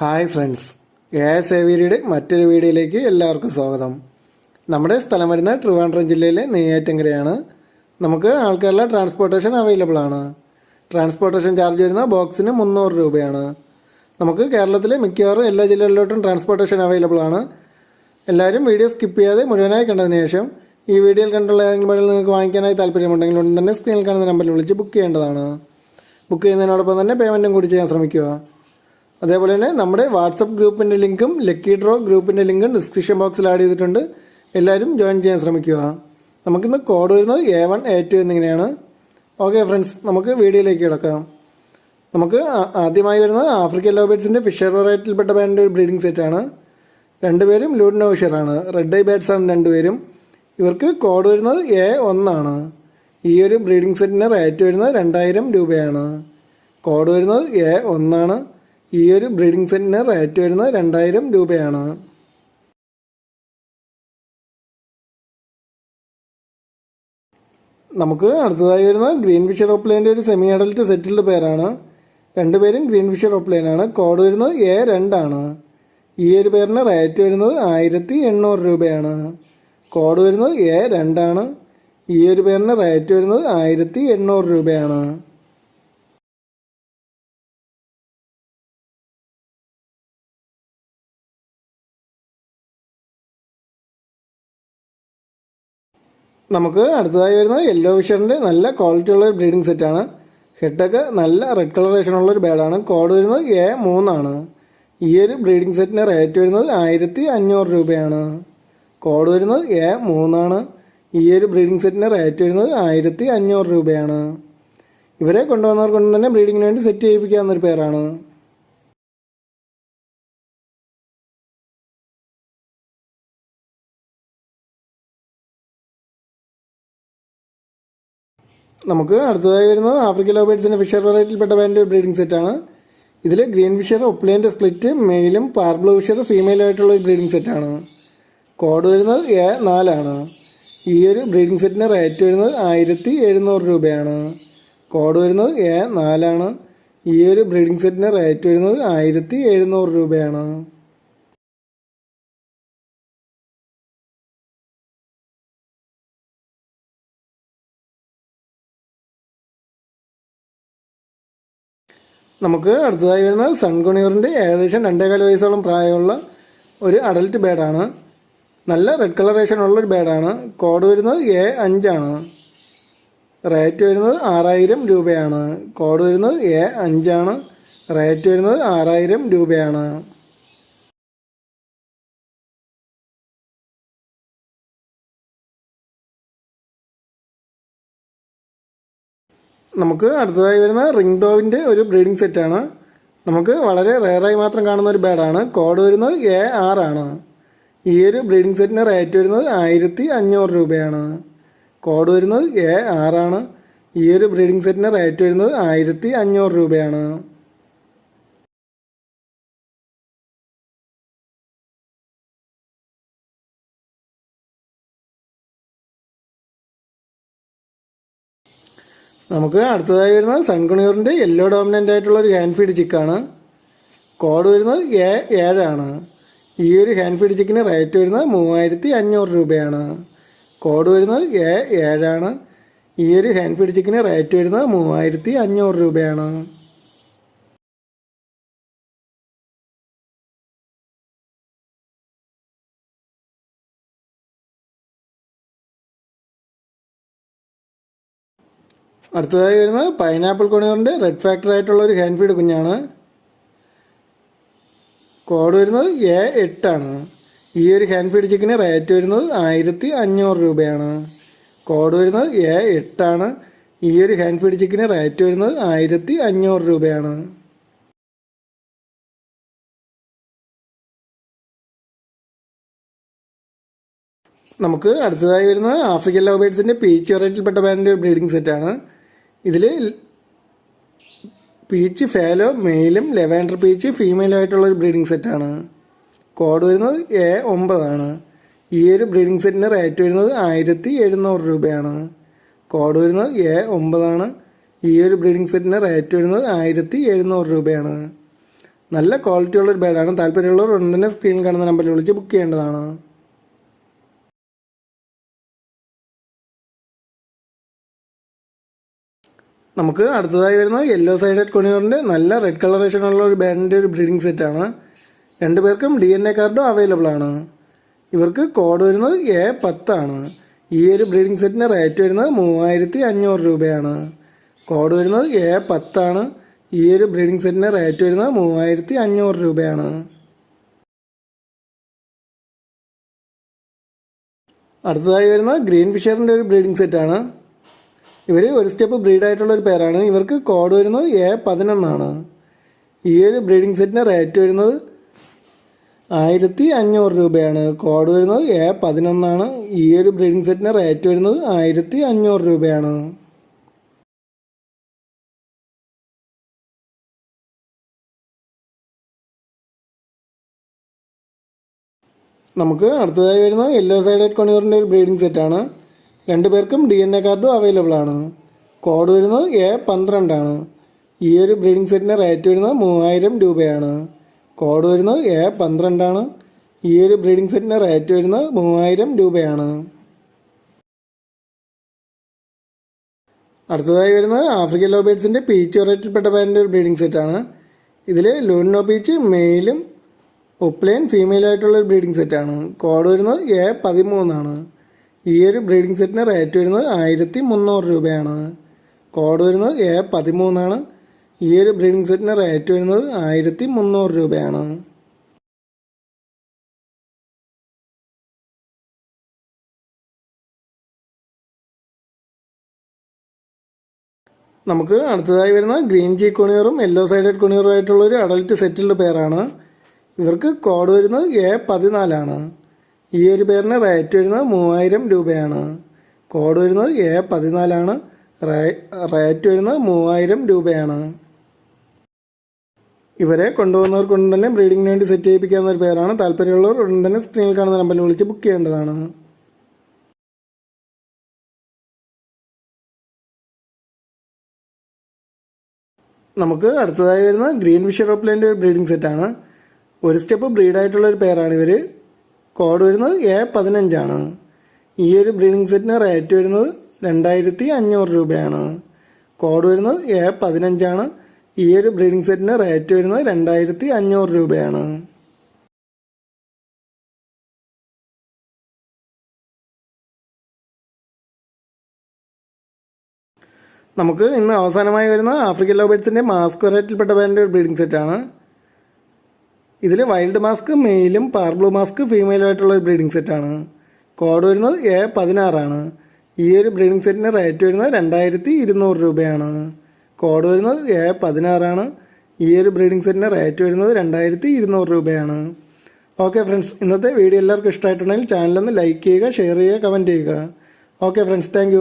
Hi friends. A S A വിയുടെ മറ്റൊരു വീഡിയോയിലേക്ക് എല്ലാവർക്കും സ്വാഗതം. നമ്മുടെ സ്ഥലം വരുന്ന ട്രിവാൻഡ്രം ജില്ലയിലെ നെയ്യാറ്റങ്കരയാണ്. നമുക്ക് ആൾക്കാരുടെ ട്രാൻസ്പോർട്ടേഷൻ അവൈലബിൾ ആണ്. ട്രാൻസ്പോർട്ടേഷൻ ചാർജ് വരുന്ന ബോക്സിന് മുന്നൂറ് രൂപയാണ്. നമുക്ക് കേരളത്തിലെ മിക്കവാറും എല്ലാ ജില്ലകളിലോട്ടും ട്രാൻസ്പോർട്ടേഷൻ അവൈലബിൾ ആണ്. എല്ലാവരും വീഡിയോ സ്കിപ്പ് ചെയ്യാതെ മുഴുവനായി കണ്ടതിന് ശേഷം ഈ വീഡിയോയിൽ കണ്ടുള്ള ഏതെങ്കിലും വഴിയിൽ നിങ്ങൾക്ക് വാങ്ങിക്കാനായി താല്പര്യമുണ്ടെങ്കിൽ ഉടൻ തന്നെ സ്ക്രീനിൽ കാണുന്ന നമ്പറിൽ വിളിച്ച് ബുക്ക് ചെയ്യേണ്ടതാണ്. ബുക്ക് ചെയ്യുന്നതിനോടൊപ്പം തന്നെ പേയ്മെന്റും കൂടി ചെയ്യാൻ ശ്രമിക്കുക. അതേപോലെ തന്നെ നമ്മുടെ വാട്സപ്പ് ഗ്രൂപ്പിന്റെ ലിങ്കും ലക്കി ഡ്രോ ഗ്രൂപ്പിന്റെ ലിങ്കും ഡിസ്ക്രിപ്ഷൻ ബോക്സിൽ ആഡ് ചെയ്തിട്ടുണ്ട്. എല്ലാവരും ജോയിൻ ചെയ്യാൻ ശ്രമിക്കുക. നമുക്കിന്ന് കോഡ് വരുന്നത് എ വൺ എ ടു എന്നിങ്ങനെയാണ്. ഓക്കെ ഫ്രണ്ട്സ് നമുക്ക് വീഡിയോയിലേക്ക് കിടക്കാം. നമുക്ക് ആദ്യമായി വരുന്നത് ആഫ്രിക്കൻ ലോബേറ്റ്സിന്റെ ഫിഷർ വെറൈറ്റിയിൽപ്പെട്ട ബാൻഡിന്റെ ഒരു ബ്രീഡിംഗ് സെറ്റാണ് രണ്ടുപേരും ലൂഡിനോ ഫിഷറാണ് റെഡ് ഐ ബാറ്റ്സ് ആണ് രണ്ടുപേരും. ഇവർക്ക് കോഡ് വരുന്നത് എ ഒന്നാണ് ഈ ഒരു ബ്രീഡിംഗ് സെറ്റിന് റേറ്റ് വരുന്നത് രണ്ടായിരം രൂപയാണ്. കോഡ് വരുന്നത് എ ഒന്നാണ് ഈ ഒരു ബ്രീഡിംഗ് സെറ്റിന് റേറ്റ് വരുന്നത് രണ്ടായിരം രൂപയാണ്. നമുക്ക് അടുത്തതായി വരുന്ന ഗ്രീൻ ഫിഷർ ഓപ്ലൈന്റെ ഒരു സെമി അഡൽറ്റ് സെറ്റിൽഡ് പേരാണ് രണ്ടുപേരും ഗ്രീൻ ഫിഷർ ഓപ്ലൈനാണ് കോഡ് വരുന്നത് എ രണ്ടാണ്. ഈ ഒരു പേരിന് റേറ്റ് വരുന്നത് ആയിരത്തി എണ്ണൂറ് രൂപയാണ്. കോഡ് വരുന്നത് എ രണ്ടാണ്. ഈ ഒരു പേരിന് റേറ്റ് വരുന്നത് ആയിരത്തി എണ്ണൂറ് രൂപയാണ്. നമുക്ക് അടുത്തതായി വരുന്നത് യെല്ലോ വിഷറിന്റെ നല്ല ക്വാളിറ്റി ഉള്ള ഒരു ബ്രീഡിംഗ് സെറ്റാണ് ഹെഡൊക്കെ നല്ല റെഡ് കളറേഷൻ ഒരു ബേഡാണ് കോഡ് വരുന്നത് എ മൂന്നാണ് ഈ ഒരു ബ്രീഡിംഗ് സെറ്റിന് റേറ്റ് വരുന്നത് ആയിരത്തി അഞ്ഞൂറ് രൂപയാണ്. കോഡ് വരുന്നത് എ മൂന്നാണ് ഈ ഒരു ബ്രീഡിംഗ് സെറ്റിന് റേറ്റ് വരുന്നത് ആയിരത്തി അഞ്ഞൂറ് രൂപയാണ്. ഇവരെ കൊണ്ടുവന്നവർ കൊണ്ട് തന്നെ ബ്രീഡിങ്ങിന് വേണ്ടി സെറ്റ് ചെയ്യിപ്പിക്കാവുന്ന ഒരു പേരാണ്. നമുക്ക് അടുത്തതായി വരുന്നത് ആഫ്രിക്കൻ ലോബേഡ്സിന്റെ ഫിഷർ വെറൈറ്റിയിൽപ്പെട്ട ഒരു ബ്രീഡിംഗ് സെറ്റാണ് ഇതിൽ ഗ്രീൻ ഫിഷർ ഒപ്ലേന്റെ സ്പ്ലിറ്റ് മെയിലും പാർബ്ലൂ ഫിഷർ ഫീമെയിലായിട്ടുള്ള ഒരു ബ്രീഡിംഗ് സെറ്റാണ് കോഡ് വരുന്നത് എ നാലാണ്. ഈ ഒരു ബ്രീഡിംഗ് സെറ്റിന്റെ റേറ്റ് വരുന്നത് ആയിരത്തി എഴുന്നൂറ് രൂപയാണ്. കോഡ് വരുന്നത് എ നാലാണ്. ഈ ഒരു ബ്രീഡിംഗ് സെറ്റിന്റെ റേറ്റ് വരുന്നത് ആയിരത്തി എഴുന്നൂറ് രൂപയാണ്. നമുക്ക് അടുത്തതായി വരുന്നത് സൺഗുണിയൂറിന്റെ ഏകദേശം രണ്ടേകാല വയസ്സോളം പ്രായമുള്ള ഒരു അഡൽട്ട് ബേഡാണ് നല്ല റെഡ് കളറേഷൻ ഉള്ള ഒരു ബേഡാണ് കോഡ് വരുന്നത് എ അഞ്ചാണ് റേറ്റ് വരുന്നത് ആറായിരം രൂപയാണ്. കോഡ് വരുന്നത് എ അഞ്ചാണ് റേറ്റ് വരുന്നത് ആറായിരം രൂപയാണ്. നമുക്ക് അടുത്തതായി വരുന്ന റിംഗ് ഡോവിന്റെ ഒരു ബ്രീഡിംഗ് സെറ്റാണ് നമുക്ക് വളരെ റെയറായി മാത്രം കാണുന്ന ഒരു ബേഡാണ് കോഡ് വരുന്നത് എ ആറാണ് ഈ ഒരു ബ്രീഡിംഗ് സെറ്റിന് റേറ്റ് വരുന്നത് ആയിരത്തി അഞ്ഞൂറ് രൂപയാണ്. കോഡ് വരുന്നത് എ ആറാണ് ഈ ഒരു ബ്രീഡിംഗ് സെറ്റിന് റേറ്റ് വരുന്നത് ആയിരത്തി അഞ്ഞൂറ് രൂപയാണ്. നമുക്ക് അടുത്തതായി വരുന്നത് സൺകുണിയൂറിന്റെ യെല്ലോ ഡോമിനന്റ് ആയിട്ടുള്ള ഒരു ഹാൻഡ് ഫീഡ് ചിക്കാണ് കോഡ് വരുന്നത് എ ഏഴാണ് ഈ ഒരു ഹാൻഡ് ഫീഡ് ചിക്കിന് റേറ്റ് വരുന്നത് മൂവായിരത്തി അഞ്ഞൂറ് രൂപയാണ്. കോഡ് വരുന്നത് എ ഏഴാണ് ഈ ഒരു ഹാൻഡ് ഫീഡ് ചിക്കിന് റേറ്റ് വരുന്നത് മൂവായിരത്തി അഞ്ഞൂറ് രൂപയാണ്. അടുത്തതായി വരുന്നത് പൈനാപ്പിൾ കൊണിയറിന്റെ റെഡ് ഫാക്ടർ ആയിട്ടുള്ള ഒരു ഹാൻഡ് ഫീഡ് കുഞ്ഞാണ്. കോഡ് വരുന്നത് എ എട്ടാണ് ഈ ഒരു ഹാൻഡ് ഫീഡ് ചിക്കന് റേറ്റ് വരുന്നത് ആയിരത്തി അഞ്ഞൂറ് രൂപയാണ്. കോഡ് വരുന്നത് എ എട്ടാണ് ഈ ഒരു ഹാൻഡ് ഫീഡ് ചിക്കന് റേറ്റ് വരുന്നത് ആയിരത്തി അഞ്ഞൂറ് രൂപയാണ്. നമുക്ക് അടുത്തതായി വരുന്നത് ആഫ്രിക്കൻ ലവ് പീച്ച് വെറൈറ്റിയിൽപ്പെട്ട ബാൻഡിന്റെ ബ്രീഡിംഗ് സെറ്റാണ്. ഇതിൽ പീച്ച് ഫേലോ മെയിലും ലെവാൻഡർ പീച്ച് ഫീമെയിലും ആയിട്ടുള്ള ഒരു ബ്രീഡിംഗ് സെറ്റാണ് കോഡ് വരുന്നത് എ ഒമ്പതാണ് ഈ ഒരു ബ്രീഡിംഗ് സെറ്റിന് റേറ്റ് വരുന്നത് ആയിരത്തി എഴുന്നൂറ് രൂപയാണ്. കോഡ് വരുന്നത് എ ഒമ്പതാണ് ഈ ഒരു ബ്രീഡിംഗ് സെറ്റിന് റേറ്റ് വരുന്നത് ആയിരത്തി എഴുന്നൂറ് രൂപയാണ്. നല്ല ക്വാളിറ്റി ഉള്ളൊരു ബേഡാണ് താല്പര്യമുള്ളവർ ഉടൻ തന്നെ സ്ക്രീനിൽ കാണുന്ന നമ്പറിൽ വിളിച്ച് ബുക്ക് ചെയ്യേണ്ടതാണ്. നമുക്ക് അടുത്തതായി വരുന്നത് യെല്ലോ സൈഡഡ് കൊണിയൂറിന്റെ നല്ല റെഡ് കളറേഷനുള്ള ഒരു ബാൻഡിന്റെ ഒരു ബ്രീഡിംഗ് സെറ്റാണ് രണ്ടു പേർക്കും ഡി എൻ എ കാർഡും അവൈലബിൾ ആണ്. ഇവർക്ക് കോഡ് വരുന്നത് എ പത്താണ് ഈ ഒരു ബ്രീഡിംഗ് സെറ്റിന്റെ റേറ്റ് വരുന്നത് മൂവായിരത്തി അഞ്ഞൂറ് രൂപയാണ്. കോഡ് വരുന്നത് എ പത്താണ് ഈ ഒരു ബ്രീഡിംഗ് സെറ്റിന്റെ റേറ്റ് വരുന്നത് മൂവായിരത്തി അഞ്ഞൂറ് രൂപയാണ്. അടുത്തതായി വരുന്ന ഗ്രീൻ ഫിഷറിന്റെ ഒരു ബ്രീഡിംഗ് സെറ്റാണ് ഇവർ ഒരു സ്റ്റെപ്പ് ബ്രീഡ് ആയിട്ടുള്ള ഒരു പേരാണ് ഇവർക്ക് കോഡ് വരുന്നത് എ പതിനൊന്നാണ്. ഈ ഒരു ബ്രീഡിംഗ് സെറ്റിന് റേറ്റ് വരുന്നത് ആയിരത്തി അഞ്ഞൂറ് രൂപയാണ്. കോഡ് വരുന്നത് എ പതിനൊന്നാണ്. ഈ ഒരു ബ്രീഡിംഗ് സെറ്റിന് റേറ്റ് വരുന്നത് ആയിരത്തി അഞ്ഞൂറ് രൂപയാണ്. നമുക്ക് അടുത്തതായി വരുന്നത് യെല്ലോ സൈഡഡ് കൊണിയൂറിന്റെ ഒരു ബ്രീഡിംഗ് സെറ്റാണ് രണ്ടു പേർക്കും ഡി എൻ എ കാർഡും അവൈലബിൾ ആണ്. കോഡ് വരുന്നത് എ പന്ത്രണ്ടാണ് ഈ ഒരു ബ്രീഡിംഗ് സെറ്റിന്റെ റേറ്റ് വരുന്നത് മൂവായിരം രൂപയാണ്. കോഡ് വരുന്നത് എ പന്ത്രണ്ടാണ് ഈ ഒരു ബ്രീഡിംഗ് സെറ്റിന്റെ റേറ്റ് വരുന്നത് മൂവായിരം രൂപയാണ്. അടുത്തതായി വരുന്നത് ആഫ്രിക്കൻ ലോബേഡ്സിന്റെ പീച്ച് വെറൈറ്റിൽപ്പെട്ട പാരിന്റെ ഒരു ബ്രീഡിംഗ് സെറ്റാണ് ഇതിൽ ലൂണിനോ പീച്ച് മെയിലും ഒപ്ലൈൻ ഫീമെയിലും ആയിട്ടുള്ള ഒരു ബ്രീഡിംഗ് സെറ്റാണ് കോഡ് വരുന്നത് എ പതിമൂന്നാണ്. ഈ ഒരു ബ്രീഡിംഗ് സെറ്റിന് റേറ്റ് വരുന്നത് ആയിരത്തി മുന്നൂറ് രൂപയാണ്. കോഡ് വരുന്നത് എ പതിമൂന്നാണ്. ഈ ഒരു ബ്രീഡിംഗ് സെറ്റിന് റേറ്റ് വരുന്നത് ആയിരത്തി മുന്നൂറ് രൂപയാണ്. നമുക്ക് അടുത്തതായി വരുന്ന ഗ്രീൻ ജി കുണിയറും യെല്ലോ സൈഡഡ് കുണിയറും ആയിട്ടുള്ള ഒരു അഡൽറ്റ് സെറ്റിൽഡ് പേരാണ് ഇവർക്ക് കോഡ് വരുന്നത് എ പതിനാലാണ്. ഈ ഒരു പേരിന് റേറ്റ് വരുന്നത് മൂവായിരം രൂപയാണ്. കോഡ് വരുന്നത് എ പതിനാലാണ്. റേറ്റ് വരുന്നത് മൂവായിരം രൂപയാണ്. ഇവരെ കൊണ്ടുപോകുന്നവർ കൊണ്ട് തന്നെ ബ്രീഡിങ്ങിന് വേണ്ടി സെറ്റ് ചെയ്യിപ്പിക്കാവുന്ന ഒരു പേരാണ്. താല്പര്യമുള്ളവർ ഉടൻ തന്നെ സ്ക്രീനിൽ കാണുന്ന നമ്പറിൽ വിളിച്ച് ബുക്ക് ചെയ്യേണ്ടതാണ്. നമുക്ക് അടുത്തതായി വരുന്ന ഗ്രീൻ ഫിഷർ ഓപ്ലൈന്റെ ഒരു ബ്രീഡിംഗ് സെറ്റാണ് ഒരു സ്റ്റെപ്പ് ബ്രീഡായിട്ടുള്ള ഒരു പേരാണ് ഇവർ കോഡ് വരുന്നത് എ പതിനഞ്ചാണ്. ഈ ഒരു ബ്രീഡിംഗ് സെറ്റിന് റേറ്റ് വരുന്നത് രണ്ടായിരത്തി അഞ്ഞൂറ് രൂപയാണ്. കോഡ് വരുന്നത് എ പതിനഞ്ചാണ്. ഈ ഒരു ബ്രീഡിംഗ് സെറ്റിന് റേറ്റ് വരുന്നത് രണ്ടായിരത്തി അഞ്ഞൂറ് രൂപയാണ്. നമുക്ക് ഇന്ന് അവസാനമായി വരുന്ന ആഫ്രിക്കൻ ലോബേഡ്സിന്റെ മാസ്ക് വെറൈറ്റിൽപ്പെട്ട വേണ്ട ഒരു ബ്രീഡിംഗ് സെറ്റാണ് ഇതിൽ വൈൽഡ് മാസ്ക് മെയിലും പാർബ്ലൂ മാസ്ക് ഫീമെയിലും ആയിട്ടുള്ള ഒരു ബ്രീഡിംഗ് സെറ്റാണ് കോഡ് വരുന്നത് എ പതിനാറാണ്. ഈ ഒരു ബ്രീഡിംഗ് സെറ്റിന് റേറ്റ് വരുന്നത് രണ്ടായിരത്തി ഇരുന്നൂറ് രൂപയാണ്. കോഡ് വരുന്നത് എ പതിനാറാണ്. ഈ ഒരു ബ്രീഡിംഗ് സെറ്റിന് റേറ്റ് വരുന്നത് രണ്ടായിരത്തി ഇരുന്നൂറ് രൂപയാണ്. ഓക്കെ ഫ്രണ്ട്സ് ഇന്നത്തെ വീഡിയോ എല്ലാവർക്കും ഇഷ്ടമായിട്ടുണ്ടെങ്കിൽ ചാനലൊന്ന് ലൈക്ക് ചെയ്യുക ഷെയർ ചെയ്യുക കമന്റ് ചെയ്യുക. Okay friends thank